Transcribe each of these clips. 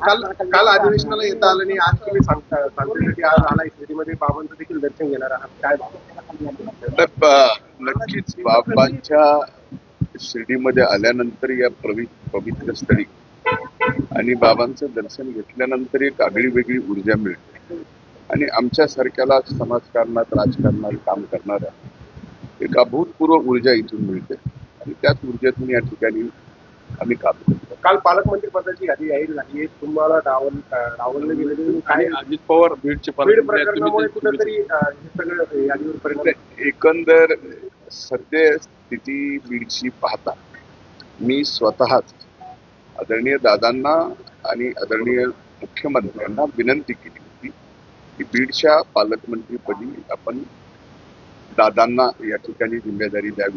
काल काल अधिवेशनाला येता आलं आणि आज तुम्ही सांगता सांगण्यासाठी आज आलाय शिर्डीमध्ये बाबांचं देखील दर्शन घेणार आहात. काय नक्कीच बाबांच्या शिर्डीमध्ये आल्यानंतर या पवि पवित्र स्थळी आणि बाबांचं दर्शन घेतल्यानंतर एक आगळी वेगळी ऊर्जा मिळते. आणि आमच्यासारख्याला समाजकारणात राजकारणात काम करणाऱ्या एक अभूतपूर्व ऊर्जा इथून मिळते. आणि त्याच ऊर्जेतून या ठिकाणी आम्ही काम करतो. काल पालकमंत्री पदाची यादी जाहीर झाली आहे. तुम्हाला डावल डावललं गेलेलं काय अजित पवार बीडचे बीड. प्रकरणामुळे तुम्ही- तुम्ही- कुठेतरी हे सगळं यादीवर परिणाम एकंदर सद्य स्थिती बीडची पाहता मी स्वतःच आदरणीय दादांना आणि आदरणीय मुख्यमंत्र्यांना विनंती केली होती की बीडच्या पालकमंत्रीपदी आपण दादांना या ठिकाणी जिम्मेदारी द्यावी.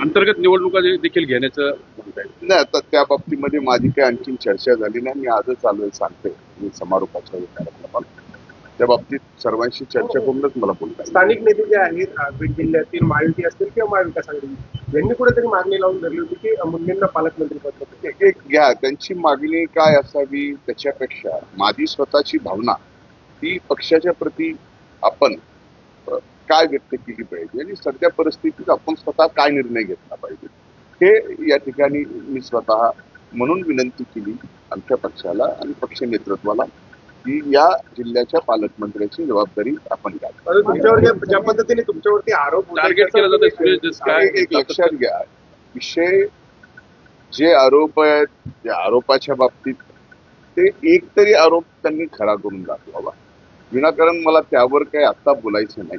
अंतर्गत निवडणुका देखील घेण्याचं नाही आता त्या बाबतीमध्ये माझी काही आणखी चर्चा झाली नाही मी आजच आलोय सांगते मी समारोपाच्या कार्यक्रमाला त्या बाबतीत सर्वांशी चर्चा करूनच मला बोलता. स्थानिक नेते जे आहेत बीड जिल्ह्यातील महायुती असतील किंवा महाविकास आघाडी यांनी कुठेतरी मागणी लावून धरली होती की मुंडेंना पालकमंत्री पद. एक घ्या त्यांची मागणी काय असावी त्याच्यापेक्षा माझी स्वतःची भावना ही पक्षाच्या प्रती आपण काय व्यक्त केली पाहिजे आणि सध्या परिस्थितीत आपण स्वतः काय निर्णय घेतला पाहिजे? हे या ठिकाणी मी स्वतः म्हणून विनंती केली आमच्या पक्षाला आणि पक्ष नेतृत्वाला की या जिल्ह्याच्या पालकमंत्र्याची जबाबदारी आपण ज्या पद्धतीने तुमच्यावरती आरोप होत आहेत, टार्गेट केलं जातं त्याचा सुरेश देशपांडे. एक लक्षात घ्या. विषय जे आरोप आहेत त्या आरोपाच्या बाबतीत ते एक तरी आरोप त्यांनी खरा करून दाखवावा. विनाकारण मला त्यावर काही आता बोलायचं नाही.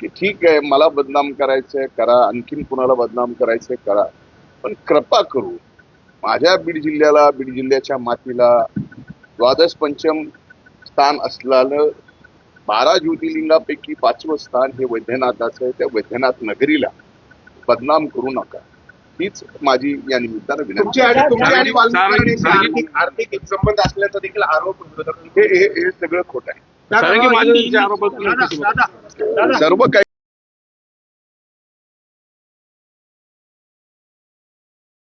की ठीक आहे मला बदनाम करायचंय करा. आणखीन कुणाला बदनाम करायचंय करा. पण कृपा करू माझ्या बीड जिल्ह्याला बीड जिल्ह्याच्या मातीला द्वादश पंचम स्थान असलेलं बारा ज्योतिर्लिंगापैकी पाचवं स्थान हे वैद्यनाथाचं आहे. त्या वैद्यनाथ नगरीला बदनाम करू नका. हीच माझी या निमित्तानं विनंती. तुमची आणि तुमची आणि वाल्मिकी सारंगी- यांचे आर्थिक संबंध असल्याचा देखील आरोप हे हे हे सगळं खोट आहे. सर्व काही